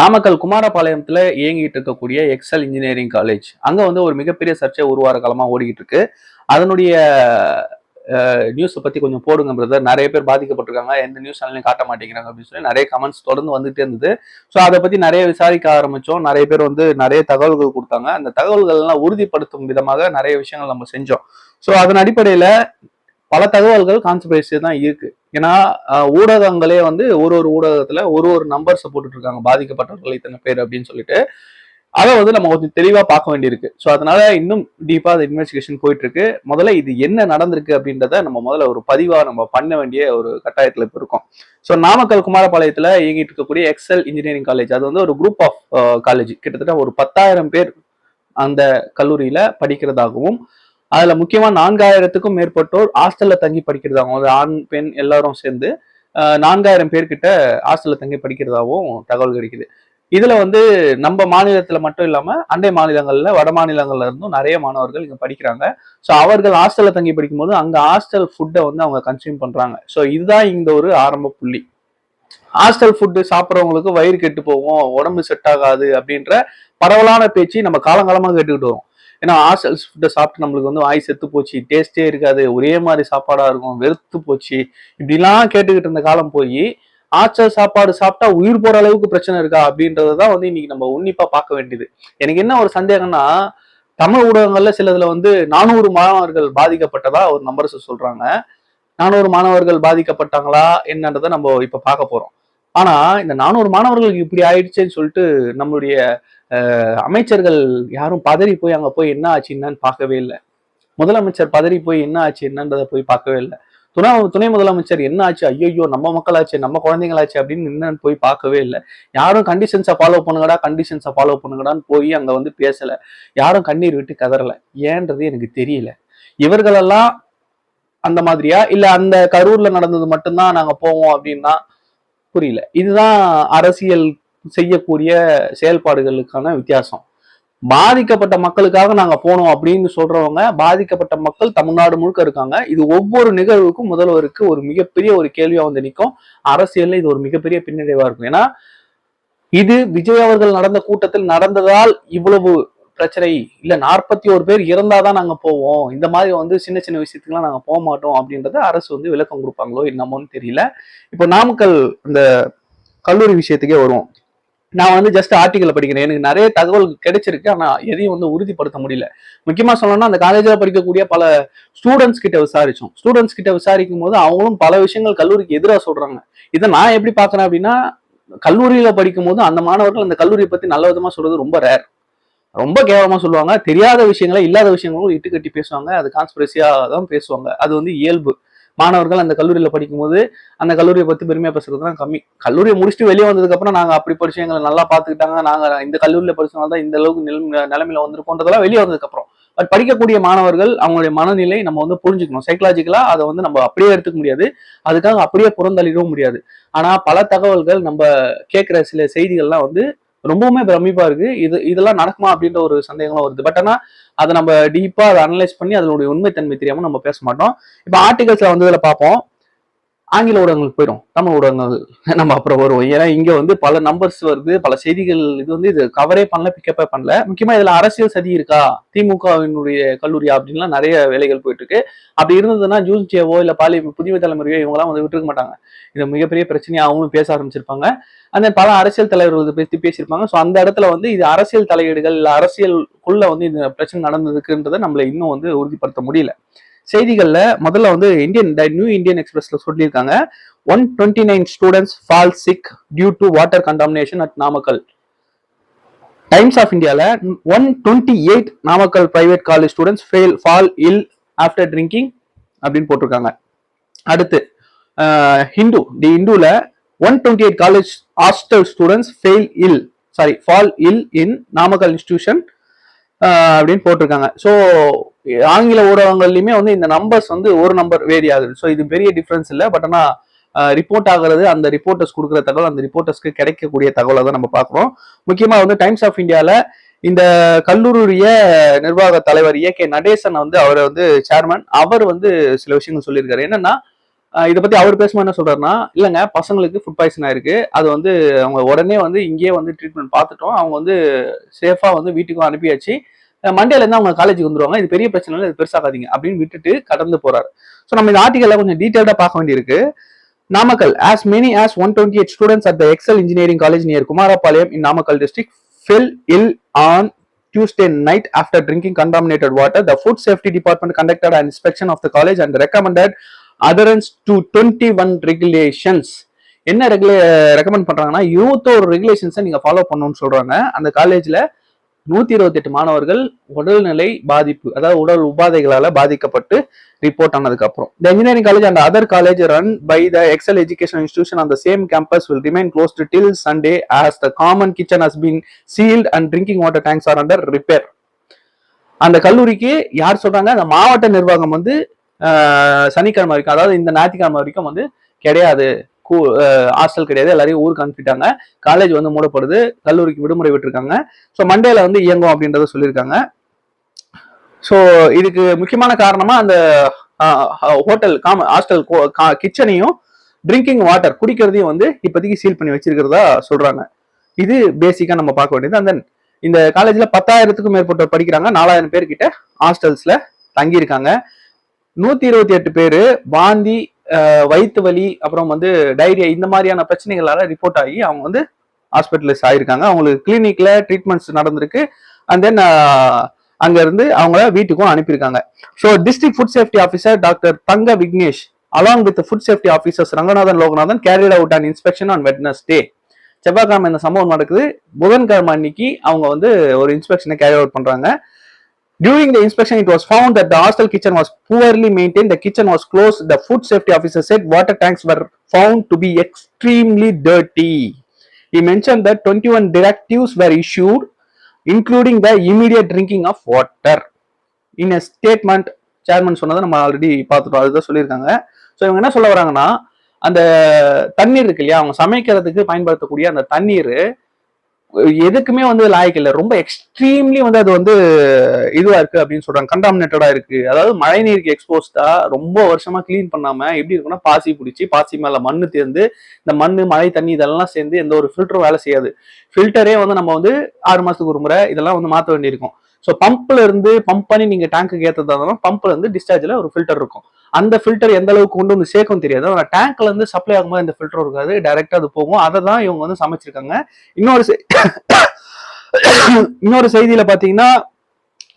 நாமக்கல் குமாரபாளையத்தில் இயங்கிட்டு இருக்கக்கூடிய எக்ஸல் இன்ஜினியரிங் காலேஜ் அங்கே வந்து ஒரு மிகப்பெரிய சர்ச்சை ஒரு வார காலமாக ஓடிக்கிட்டு இருக்கு. அதனுடைய நியூஸை பற்றி கொஞ்சம் போடுங்க பிரதர் நிறைய பேர் பாதிக்கப்பட்டிருக்காங்க. எந்த நியூஸ் சேனலையும் காட்ட மாட்டேங்கிறாங்க அப்படின்னு சொல்லி நிறைய கமெண்ட்ஸ் தொடர்ந்து வந்துட்டே இருந்தது. ஸோ அதை பற்றி நிறைய விசாரிக்க ஆரம்பித்தோம் நிறைய பேர் வந்து நிறைய தகவல்கள் கொடுத்தாங்க. அந்த தகவல்கள்லாம் உறுதிப்படுத்தும் விதமாக நிறைய விஷயங்கள் நம்ம செஞ்சோம். ஸோ அதன் அடிப்படையில் பல தகவல்கள் கான்ஸ்பிரசி தான் இருக்கு. ஏன்னா ஊடகங்களே வந்து ஒரு ஒரு ஊடகத்துல ஒரு ஒரு நம்பர்ஸை போட்டுட்டு இருக்காங்க பாதிக்கப்பட்டவர்கள் இத்தனை பேர் அப்படின்னு சொல்லிட்டு. அதை வந்து நம்ம கொஞ்சம் தெளிவா பார்க்க வேண்டியிருக்கு. ஸோ அதனால இன்னும் டீப்பா அது இன்வெஸ்டிகேஷன் போயிட்டு இருக்கு முதல்ல இது என்ன நடந்திருக்கு அப்படின்றத நம்ம முதல்ல ஒரு பதிவா நம்ம பண்ண வேண்டிய ஒரு கட்டாயத்துல இப்ப இருக்கோம். ஸோ நாமக்கல் குமாரபாளையத்துல இயங்கிட்டு இருக்கக்கூடிய எக்ஸல் இன்ஜினியரிங் காலேஜ் அது வந்து ஒரு குரூப் ஆஃப் காலேஜ் கிட்டத்தட்ட ஒரு பத்தாயிரம் பேர் அந்த கல்லூரியில படிக்கிறதாகவும் அதுல முக்கியமா நான்காயிரத்துக்கும் மேற்பட்டோர் ஹாஸ்டல்ல தங்கி படிக்கிறதாகவும் அது ஆண் பெண் எல்லாரும் சேர்ந்து நான்காயிரம் பேர்கிட்ட ஹாஸ்டல்ல தங்கி படிக்கிறதாகவும் தகவல் கிடைக்குது. இதுல வந்து நம்ம மாநிலத்துல மட்டும் இல்லாம அண்டை மாநிலங்கள்ல வட மாநிலங்கள்ல இருந்தும் நிறைய மாணவர்கள் இங்க படிக்கிறாங்க. ஸோ அவர்கள் ஹாஸ்டல்ல தங்கி படிக்கும்போது அங்க ஹாஸ்டல் ஃபுட்டை வந்து அவங்க கன்சியூம் பண்றாங்க. ஸோ இதுதான் இந்த ஒரு ஆரம்ப புள்ளி. ஹாஸ்டல் ஃபுட்டு சாப்பிட்றவங்களுக்கு வயிறு கெட்டு போகும் உடம்பு செட் ஆகாது அப்படின்ற பரவலான பேச்சு நம்ம காலங்காலமாக கேட்டுக்கிட்டு வரோம். ஏன்னா ஹாஸ்டல் ஃபுட்டை சாப்பிட்டு நம்மளுக்கு வந்து வாய் செத்து போச்சு டேஸ்டே இருக்காது ஒரே மாதிரி சாப்பாடாக இருக்கும் வெறுத்து போச்சு. இப்படிலாம் கேட்டுக்கிட்டு இருந்த காலம் போய் ஆச்சல் சாப்பாடு சாப்பிட்டா உயிர் போற அளவுக்கு பிரச்சனை இருக்கா அப்படின்றத தான் வந்து இன்னைக்கு நம்ம உன்னிப்பா பார்க்க வேண்டியது. எனக்கு என்ன ஒரு சந்தேகம்னா தமிழ் ஊடகங்கள்ல சிலதுல வந்து நானூறு மாணவர்கள் பாதிக்கப்பட்டதா ஒரு நம்பர்ஸ் சொல்றாங்க. நானூறு மாணவர்கள் பாதிக்கப்பட்டாங்களா என்னன்றதை நம்ம இப்ப பார்க்க போறோம். ஆனா இந்த நானூறு மாணவர்களுக்கு இப்படி ஆயிடுச்சேன்னு சொல்லிட்டு நம்மளுடைய அமைச்சர்கள் யாரும் பதறி போய் அங்கே போய் என்ன ஆச்சு என்னன்னு பார்க்கவே இல்லை. முதலமைச்சர் பதறி போய் என்ன ஆச்சு என்னன்றதை போய் பார்க்கவே இல்லை. துணை துணை முதலமைச்சர் என்ன ஆச்சு ஐயோ நம்ம மக்களாச்சு நம்ம குழந்தைங்களாச்சு அப்படின்னு என்னன்னு போய் பார்க்கவே இல்லை. யாரும் கண்டிஷன்ஸை ஃபாலோ பண்ணுங்கடா கண்டிஷன்ஸை ஃபாலோ பண்ணுங்கடான்னு போய் அங்கே வந்து பேசலை. யாரும் கண்ணீர் விட்டு கதறல. ஏன்றது எனக்கு தெரியல. இவர்களெல்லாம் அந்த மாதிரியா? இல்லை அந்த கரூர்ல நடந்தது மட்டும்தான் நாங்கள் போவோம் அப்படின்னா புரியல. இதுதான் அரசியல் செய்யக்கூடிய செயல்பாடுகளுக்கான வித்தியாசம். பாதிக்கப்பட்ட மக்களுக்காக நாங்க போனோம் அப்படின்னு சொல்றவங்க பாதிக்கப்பட்ட மக்கள் தமிழ்நாடு முழுக்க இருக்காங்க. இது ஒவ்வொரு நிகழ்வுக்கும் முதல்வருக்கு ஒரு மிகப்பெரிய ஒரு கேள்வியா வந்து நிற்கும் அரசியல்ல இது ஒரு மிகப்பெரிய பின்னடைவா இருக்கும். ஏன்னா இது விஜய் அவர்கள் நடந்த கூட்டத்தில் நடந்ததால் இவ்வளவு பிரச்சனை இல்ல நாற்பத்தி ஒரு பேர் இறந்தாதான் நாங்க போவோம். இந்த மாதிரி வந்து சின்ன சின்ன விஷயத்துக்குலாம் நாங்க போக மாட்டோம் அப்படின்றத அரசு வந்து விளக்கம் கொடுப்பாங்களோ என்னமோன்னு தெரியல. இப்போ நாமக்கல் இந்த கல்லூரி விஷயத்துக்கே வருவோம். நான் வந்து ஜஸ்ட் ஆர்டிக்கல் படிக்கிறேன். எனக்கு நிறைய தகவல் கிடைச்சிருக்கு. ஆனால் எதையும் வந்து உறுதிப்படுத்த முடியல. முக்கியமாக சொல்லணும்னா அந்த காலேஜில் படிக்கக்கூடிய பல ஸ்டூடெண்ட்ஸ் கிட்ட விசாரிச்சோம். ஸ்டூடெண்ட்ஸ் கிட்ட விசாரிக்கும் போது அவங்களும் பல விஷயங்கள் கல்லூரிக்கு எதிராக சொல்றாங்க. இதை நான் எப்படி பார்க்குறேன் அப்படின்னா கல்லூரியில் படிக்கும் போது அந்த மாணவர்கள் அந்த கல்லூரியை பற்றி நல்ல விதமாக சொல்றது ரொம்ப ரேர் ரொம்ப கேவலமா சொல்லுவாங்க. தெரியாத விஷயங்களை இல்லாத விஷயங்களும் இட்டு கட்டி பேசுவாங்க. அது கான்ஸ்பிரசியா தான் பேசுவாங்க. அது வந்து இயல்பு. மாணவர்கள் அந்த கல்லூரியில் படிக்கும்போது அந்த கல்லூரியை பற்றி பெருமையாக பேசுறது தான் கம்மி. கல்லூரியை முடிச்சுட்டு வெளியே வந்ததுக்கப்புறம் நாங்கள் அப்படி படிச்சு எங்களை நல்லா பார்த்துக்கிட்டாங்க. நாங்கள் இந்த கல்லூரியில் படிச்சனால தான் இந்த அளவுக்கு நிலம் நிலைமையில வந்திருக்கோன்றதெல்லாம் வெளியே வந்ததுக்கப்புறம். பட் படிக்கக்கூடிய மாணவர்கள் அவங்களுடைய மனநிலை நம்ம வந்து புரிஞ்சுக்கணும். சைக்கலாஜிக்கலா அதை வந்து நம்ம அப்படியே எடுத்துக்க முடியாது. அதுக்காக அப்படியே புறந்தள்ளிடவும் முடியாது. ஆனா பல தகவல்கள் நம்ம கேட்கிற சில செய்திகள்லாம் வந்து ரொம்பவுமே பிரமிப்பா இருக்கு. இது இதெல்லாம் நடக்குமா அப்படின்ற ஒரு சந்தேகங்களும் வருது. பட் ஆனா அதை நம்ம டீப்பா அதை அனலைஸ் பண்ணி அதனுடைய உண்மைத்தன்மை தெரியாம நம்ம பேச மாட்டோம். இப்போ ஆர்டிகல்ஸ்ல வந்ததுல பார்ப்போம். ஆங்கில ஊடகங்களுக்கு போயிடும் தமிழ் ஊடகங்கள் நம்ம அப்புறம் வருவோம். ஏன்னா இங்க வந்து பல நம்பர்ஸ் வருது பல செய்திகள் இது வந்து இது கவரே பண்ணல பிக்கப்பே பண்ணல. முக்கியமா இதுல அரசியல் சதி இருக்கா? திமுகவினுடைய கல்லூரியா அப்படின்லாம் நிறைய வேலைகள் போயிட்டு இருக்கு அப்படி இருந்ததுன்னா ஜூஸ் ஜேவோ இல்ல பாலி புதிய தலைமுறையோ இவங்கலாம் வந்து விட்டுருக்க மாட்டாங்க. இது மிகப்பெரிய பிரச்சனையா அவங்களும் பேச ஆரம்பிச்சிருப்பாங்க. அந்த பல அரசியல் தலைவர்கள் இதை பத்தி பேசியிருப்பாங்க. ஸோ அந்த இடத்துல வந்து இது அரசியல் தலையீடுகள் இல்ல அரசியலுக்குள்ள வந்து இந்த பிரச்சனை நடந்ததுக்குன்றதை நம்மள இன்னும் வந்து உறுதிப்படுத்த முடியல. செய்திகள்ல முதல்ல வந்து இந்தியன் நியூ இந்தியன் எக்ஸ்பிரஸ்ல சொல்லியிருக்காங்க. One twenty nine students fall sick due to water contamination at Namakkal times of இந்தியாவில் one twenty eight Namakkal private college students fail fall ill after drinking அப்படின்னு போட்டிருக்காங்க. அடுத்து Hindu the இந்துல one twenty eight college hostel students fail ill sorry fall ill in Namakkal institution அப்படின்னு போட்டிருக்காங்க. So ஆங்கில ஊடகங்கள்லையுமே வந்து இந்த numbers வந்து ஒரு நம்பர் வேரி ஆகுது. ஸோ இது பெரிய டிஃப்ரென்ஸ் இல்லை. பட் ஆனால் ரிப்போர்ட் ஆகிறது அந்த ரிப்போர்ட்டர்ஸ் கொடுக்குற தகவல் அந்த ரிப்போர்ட்டர்ஸ்க்கு கிடைக்கக்கூடிய தகவலை தான் நம்ம பார்க்குறோம். முக்கியமாக வந்து டைம்ஸ் ஆஃப் இந்தியாவில் இந்த கல்லூரிய நிர்வாக தலைவர் ஏ கே நடேசன் வந்து அவரை வந்து சேர்மன் அவர் வந்து சில விஷயங்கள் சொல்லியிருக்காரு. என்னன்னா இதை பத்தி அவர் பேசும்போது என்ன சொல்றாருன்னா இல்லைங்க பசங்களுக்கு ஃபுட் பாய்சன் ஆயிருக்கு. அது வந்து அவங்க உடனே வந்து இங்கேயே வந்து ட்ரீட்மெண்ட் பார்த்துட்டோம். அவங்க வந்து சேஃபா வந்து வீட்டுக்கும் அனுப்பியாச்சு. மண்டேலேருந்து மண்டேல இருந்து அவங்க காலேஜுக்கு வந்துருவாங்க. இது பெரிய பிரச்சனை இல்லை இது பெருசாகாதீங்க அப்படின்னு விட்டுட்டு கடந்து போறாரு. ஸோ நம்ம இந்த ஆர்டிகல்ல கொஞ்சம் டீட்டெயில்டா பார்க்க வேண்டியிருக்கு. Namakkal as many as 128 students at the excel engineering college near kumarapalayam in namakkal district fell ill on tuesday night after drinking contaminated water. The food safety department conducted an inspection of the college and recommended adherence to twenty one regulations என்ன ரெகுலே recommend பண்றாங்கன்னா இருபத்தோரு ரெகுலேஷன்ஸை நீங்க follow பண்ணணும்னு சொல்றாங்க. அந்த காலேஜ்ல நூத்தி இருபத்தெட்டு மாணவர்கள் உடல்நிலை பாதிப்பு அதாவது உடல் உபாதைகளால பாதிக்கப்பட்டு ரிப்போர்ட் ஆனதுக்கு அப்புறம். The engineering college and other college run by the Excel education institution அந்த same campus will remain closed to till Sunday as the common kitchen has been sealed and drinking water tanks are under repair அந்த கல்லூரிக்கு யார் சொல்றாங்க? அந்த மாவட்ட நிர்வாகம் வந்து சனிக்கிழமை வரைக்கும் அதாவது இந்த ஞாயிற்றுக்கிழமை வரைக்கும் வந்து கிடையாது. ஹாஸ்டல் கிடையாது. எல்லாரையும் ஊருக்கு அனுப்பிட்டாங்க. காலேஜ் வந்து மூடப்படுது. கல்லூரிக்கு விடுமுறை விட்டுருக்காங்க. ஸோ மண்டேல வந்து இயங்கும் அப்படின்றத சொல்லியிருக்காங்க. ஸோ இதுக்கு முக்கியமான காரணமா அந்த ஹோட்டல் காம ஹாஸ்டல் கிச்சனையும் ட்ரிங்கிங் வாட்டர் குடிக்கிறதையும் வந்து இப்போதைக்கு சீல் பண்ணி வச்சிருக்கிறதா சொல்றாங்க. இது பேசிக்காக நம்ம பார்க்க வேண்டியது. அந்த இந்த காலேஜில் பத்தாயிரத்துக்கும் மேற்பட்டோர் படிக்கிறாங்க. நாலாயிரம் பேர்கிட்ட ஹாஸ்டல்ஸில் தங்கியிருக்காங்க. நூத்தி இருபத்தி எட்டு பேரு வாந்தி வயிற்று வலி அப்புறம் வந்து டைரியா இந்த மாதிரியான பிரச்சனைகளால ரிப்போர்ட் ஆகி அவங்க வந்து ஹாஸ்பிட்டலைஸ் ஆயிருக்காங்க. அவங்களுக்கு கிளினிக்ல ட்ரீட்மெண்ட்ஸ் நடந்திருக்கு. அண்ட் தென் அங்க இருந்து அவங்கள வீட்டுக்கும் அனுப்பியிருக்காங்க. So district food safety officer doctor Thanga Vignesh along with food safety officers Ranganathan Loganathan carried out and inspection on Wednesday செவ்வாய்க்கிழமை இந்த சம்பவம் நடக்குது. புதன்கிழமை அன்னைக்கு அவங்க வந்து ஒரு இன்ஸ்பெக்ஷனை கேரி அவுட் பண்றாங்க. During the inspection, it was found that the hostel kitchen was poorly maintained. The kitchen was closed. The food safety officer said water tanks were found to be extremely dirty. He mentioned that 21 directives were issued, including the immediate drinking of water. In a statement, chairman சொன்னதை நம்ம already பார்த்துட்டோம் அதுதான் சொல்லியிருக்காங்க so இவங்க என்ன சொல்ல வராங்கன்னா அந்த தண்ணீர் இருக்கு இல்லையா அவங்க சமைக்கிறதுக்கு பயன்படுத்தக்கூடிய அந்த தண்ணீர் எதுக்குமே வந்து லாய்க்கு இல்லை. ரொம்ப எக்ஸ்ட்ரீம்லி வந்து அது வந்து இதுவா இருக்கு அப்படின்னு சொல்றாங்க. கண்டாமினேட்டடா இருக்கு. அதாவது மழை நீருக்கு எக்ஸ்போஸ்டா ரொம்ப வருஷமா க்ளீன் பண்ணாம எப்படி இருக்குன்னா பாசி பிடிச்சி பாசி மேல மண்ணு தேர்ந்து இந்த மண் மழை தண்ணி இதெல்லாம் சேர்ந்து எந்த ஒரு ஃபில்டரும் வேலை செய்யாது. ஃபில்டரே வந்து நம்ம வந்து ஆறு மாசத்துக்கு ஒரு முறை இதெல்லாம் வந்து மாற்ற வேண்டியிருக்கும். ஸோ பம்ப்ல இருந்து பம்ப் பண்ணி நீங்க டேங்க்கு ஏற்றதாலும் பம்ப்ல இருந்து டிஸ்சார்ஜ்ல ஒரு ஃபில்டர் இருக்கும். அந்த ஃபில்டர் எந்த அளவுக்கு கொண்டு வந்து சேர்க்கும் தெரியாது. ஆனால் டேங்க்ல இருந்து சப்ளை ஆகும்போது இந்த ஃபில்டர் இருக்காது. டைரக்டா அது போகும். அதை தான் இவங்க வந்து சமைச்சிருக்காங்க. இன்னொரு இன்னொரு செய்தியில பாத்தீங்கன்னா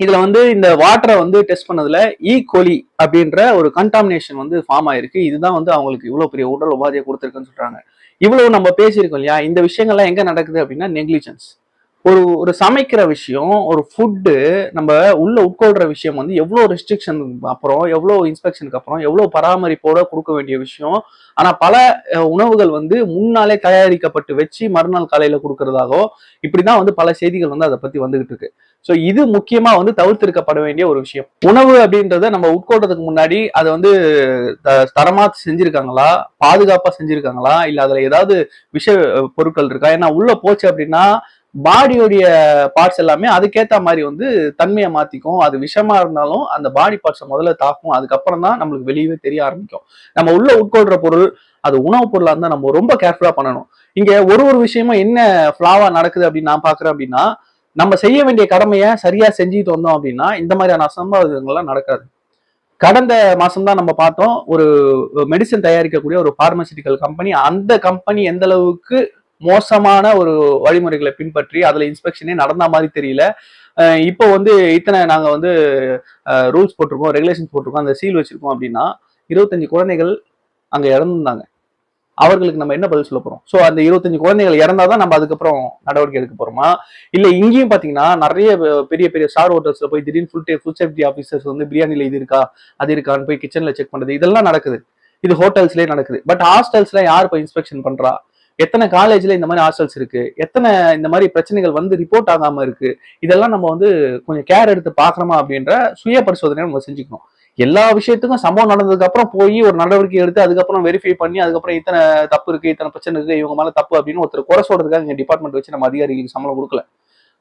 இதுல வந்து இந்த வாட்டரை வந்து டெஸ்ட் பண்ணதுல e. ஈ கோலி அப்படின்ற ஒரு கண்டாமினேஷன் வந்து ஃபார்ம் ஆயிருக்கு. இதுதான் வந்து அவங்களுக்கு இவ்வளவு பெரிய உடல் உபாதையை கொடுத்துருக்குன்னு சொல்றாங்க. இவ்வளவு நம்ம பேசியிருக்கோம் இல்லையா? இந்த விஷயங்கள்லாம் எங்க நடக்குது அப்படின்னா நெக்லிஜென்ஸ் ஒரு ஒரு சமைக்கிற விஷயம் ஒரு ஃபுட்டு நம்ம உள்ள உட்கொள்ற விஷயம் வந்து எவ்வளோ ரெஸ்ட்ரிக்ஷன் அப்புறம் எவ்வளோ இன்ஸ்பெக்ஷனுக்கு அப்புறம் எவ்வளோ பராமரிப்போட கொடுக்க வேண்டிய விஷயம். ஆனால் பல உணவுகள் வந்து முன்னாலே தயாரிக்கப்பட்டு வச்சு மறுநாள் காலையில கொடுக்கறதாகவோ இப்படிதான் வந்து பல செய்திகள் வந்து அதை பற்றி வந்துகிட்டு இருக்கு. ஸோ இது முக்கியமாக வந்து தவிர்த்திருக்கப்பட வேண்டிய ஒரு விஷயம். உணவு அப்படின்றத நம்ம உட்கொள்றதுக்கு முன்னாடி அதை வந்து த- செஞ்சுருக்காங்களா? பாதுகாப்பாக செஞ்சுருக்காங்களா? இல்லை அதில் ஏதாவது விஷ பொருட்கள் இருக்கா? ஏன்னா உள்ளே போச்சு அப்படின்னா பாடியோடைய பார்ட்ஸ் எல்லாமே அதுக்கேற்ற மாதிரி வந்து தன்மையை மாற்றிக்கும் அது விஷமா இருந்தாலும் அந்த பாடி பார்ட்ஸை முதல்ல தாக்கும். அதுக்கப்புறம் தான் நம்மளுக்கு வெளியவே தெரிய ஆரம்பிக்கும். நம்ம உள்ள உட்கொள்ற பொருள் அது உணவுப் பொருளாக இருந்தால் நம்ம ரொம்ப கேர்ஃபுல்லாக பண்ணணும். இங்கே ஒரு ஒரு விஷயமும் என்ன ஃப்ளாவாக நடக்குது அப்படின்னு நான் பார்க்குறேன் அப்படின்னா நம்ம செய்ய வேண்டிய கடமையை சரியாக செஞ்சுட்டு வந்தோம் அப்படின்னா இந்த மாதிரியான அசம்பாவிதங்கள்லாம் நடக்காது. கடந்த மாசம் தான் நம்ம பார்த்தோம் ஒரு மெடிசன் தயாரிக்கக்கூடிய ஒரு பார்மசிட்டிக்கல் கம்பெனி அந்த கம்பெனி எந்த அளவுக்கு மோசமான ஒரு வழிமுறைகளை பின்பற்றி அதில் இன்ஸ்பெக்ஷனே நடந்த மாதிரி தெரியல. இப்போ வந்து இத்தனை நாங்கள் வந்து ரூல்ஸ் போட்டிருக்கோம் ரெகுலேஷன்ஸ் போட்டிருக்கோம் அந்த சீல் வச்சிருக்கோம் அப்படின்னா இருபத்தஞ்சு குழந்தைகள் அங்கே இறந்துருந்தாங்க. அவர்களுக்கு நம்ம என்ன பதில் சொல்ல போறோம்? ஸோ அந்த இருபத்தஞ்சு குழந்தைகள் இறந்தாதான் நம்ம அதுக்கப்புறம் நடவடிக்கை எடுக்க போறோமா? இல்லை இங்கேயும் பார்த்தீங்கன்னா நிறைய பெரிய பெரிய ஸ்டார் ஹோட்டல்ஸ்ல போய் திடீர்னு full day food safety officers வந்து பிரியாணியில் இது இருக்கா அது இருக்கான்னு போய் கிச்சன்ல செக் பண்ணுறது இதெல்லாம் நடக்குது. இது ஹோட்டல்ஸ்லேயே நடக்குது. பட் ஹாஸ்டல்ஸ்ல யார் போய் இன்ஸ்பெக்ஷன் பண்றா? எத்தனை காலேஜ்ல இந்த மாதிரி ஹாஸ்டல்ஸ் இருக்கு? எத்தனை இந்த மாதிரி பிரச்சனைகள் வந்து ரிப்போர்ட் ஆகாம இருக்கு? இதெல்லாம் நம்ம வந்து கொஞ்சம் கேர் எடுத்து பாக்குறோமா அப்படின்ற சுய பரிசோதனையை நம்ம செஞ்சுக்கணும். எல்லா விஷயத்துக்கும் சம்பவம் நடந்ததுக்கு அப்புறம் போய் ஒரு நடவடிக்கை எடுத்து அதுக்கப்புறம் வெரிஃபை பண்ணி அதுக்கப்புறம் இத்தனை தப்பு இருக்கு இத்தனை பிரச்சனை இருக்கு இவங்க மேல தப்பு அப்படின்னு ஒருத்தர் குறை சொல்றதுக்காக எங்க டிபார்ட்மெண்ட் வச்சு நம்ம அதிகாரிகளுக்கு சம்பளம் கொடுக்கல.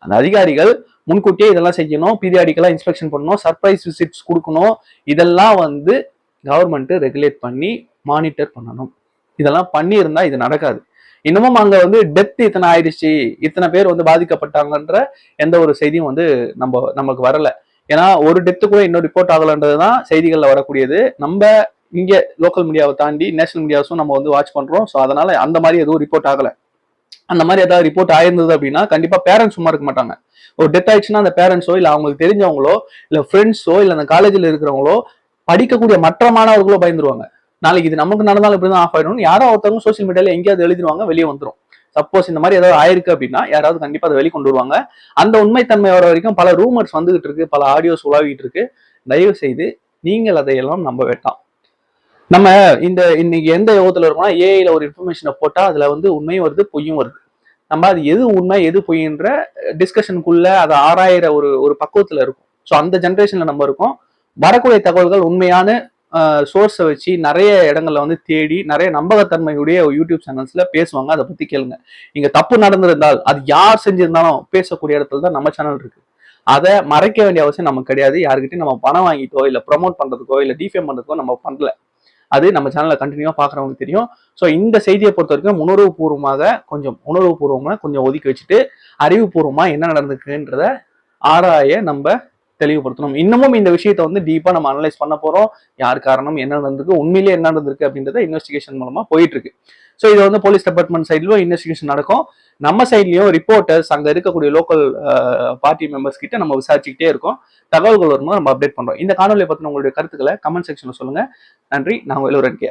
அந்த அதிகாரிகள் முன்கூட்டியே இதெல்லாம் செய்யணும் பீரியாடிக்கலா இன்ஸ்பெக்ஷன் பண்ணணும் சர்ப்ரைஸ் விசிட்ஸ் கொடுக்கணும். இதெல்லாம் வந்து கவர்மெண்ட் ரெகுலேட் பண்ணி மானிட்டர் பண்ணணும். இதெல்லாம் பண்ணியிருந்தா இது நடக்காது. இன்னமும் அங்க வந்து டெத் இத்தனை ஆயிடுச்சு இத்தனை பேர் வந்து பாதிக்கப்பட்டாங்கன்ற எந்த ஒரு செய்தியும் வந்து நம்ம நமக்கு வரல. ஏன்னா ஒரு டெத்து கூட இன்னும் ரிப்போர்ட் ஆகலன்றது தான் செய்திகள்ல வரக்கூடியது. நம்ம இங்க லோக்கல் மீடியாவை தாண்டி நேஷனல் மீடியாஸும் நம்ம வந்து வாட்ச் பண்றோம். ஸோ அதனால அந்த மாதிரி எதுவும் ரிப்போர்ட் ஆகல. அந்த மாதிரி ஏதாவது ரிப்போர்ட் ஆயிருந்தது அப்படின்னா கண்டிப்பா பேரண்ட்ஸ் சும்மா இருக்க மாட்டாங்க. ஒரு டெத் ஆயிடுச்சுன்னா அந்த பேரண்ட்ஸோ இல்ல அவங்களுக்கு தெரிஞ்சவங்களோ இல்ல ஃப்ரெண்ட்ஸோ இல்ல அந்த காலேஜில் இருக்கிறவங்களோ படிக்கக்கூடிய மற்ற மாணவர்களோ பயந்துருவாங்க. நாளைக்கு இது நமக்கு நடந்தாலும் இப்படி தான் ஆஃப் ஆயிடும் யாரோ ஒருத்தவங்க சோசியல் மீடியாவில் எங்கேயாவது எழுதிடுவாங்க வெளியே வந்துடும் சப்போஸ் இந்த மாதிரி ஏதாவது ஆயிருக்கு அப்படின்னா யாராவது கண்டிப்பா அதை வெளிக்கொண்டு வருவாங்க. அந்த உண்மைத்தன்மை வர வரைக்கும் பல ரூமர்ஸ் வந்துகிட்டு இருக்கு பல ஆடியோஸ் உலாவிட்டு இருக்கு. தயவு செய்து நீங்கள் அதையெல்லாம் நம்ப வேண்டாம். நம்ம இந்த இன்னைக்கு எந்த யோகத்துல இருக்கோம்னா ஏஐல ஒரு இன்ஃபர்மேஷனை போட்டா அதுல வந்து உண்மையும் வருது பொய்யும் வருது. நம்ம அது எது உண்மை எது பொய்ன்ற டிஸ்கஷனுக்குள்ள அதை ஆராயிற ஒரு ஒரு பக்குவத்துல இருக்கும். ஸோ அந்த ஜென்ரேஷன்ல நம்ம இருக்கோம். வரக்கூடிய தகவல்கள் உண்மையான சோர்ஸை வச்சு நிறைய இடங்களில் வந்து தேடி நிறைய நம்பகத்தன்மையுடைய யூடியூப் சேனல்ஸில் பேசுவாங்க. அதை பற்றி கேளுங்க. இங்கே தப்பு நடந்திருந்தால் அது யார் செஞ்சிருந்தாலும் பேசக்கூடிய இடத்துல தான் நம்ம சேனல் இருக்குது அதை மறைக்க வேண்டிய அவசியம் நமக்கு கிடையாது. யாருக்கிட்டையும் நம்ம பணம் வாங்கிட்டோ இல்லை ப்ரொமோட் பண்ணுறதுக்கோ இல்லை டிஃபேம் பண்ணுறதுக்கோ நம்ம பண்ணல. அது நம்ம சேனலை கண்டினியூவாக பார்க்குறவங்களுக்கு தெரியும். ஸோ இந்த செய்தியை பொறுத்த வரைக்கும் உணர்வுபூர்வமாக கொஞ்சம் உணர்வுபூர்வமாக கொஞ்சம் ஒதுக்கி வச்சுட்டு அறிவுபூர்வமாக என்ன நடந்திருக்குன்றத ஆராய நம்ம தெளிவுபடுத்தணும். இன்னமும் இந்த விஷயத்தை வந்து டீப்பா நம்ம அனலைஸ் பண்ண போறோம். யார் காரணம் என்ன நடந்திருக்கு உண்மையிலேயே என்ன நடந்திருக்கு அப்படின்றத இன்வெஸ்டிகேஷன் மூலமா போயிட்டு இருக்கு ஸோ இது வந்து போலீஸ் டிபார்ட்மெண்ட் சைட்லயும் இன்வெஸ்டிகேஷன் நடக்கும். நம்ம சைட்லயும் ரிப்போர்ட்டர்ஸ் அங்க இருக்கக்கூடிய லோக்கல் பார்ட்டி மெம்பர்ஸ் கிட்ட நம்ம விசாரிச்சுக்கிட்டே இருக்கோம். தகவல்கள் வரும்போது நம்ம அப்டேட் பண்றோம். இந்த காணொலியை பத்தின உங்களுடைய கருத்துக்களை கமெண்ட் செக்ஷன்ல சொல்லுங்க. நன்றி. நான் இளவரன் கே.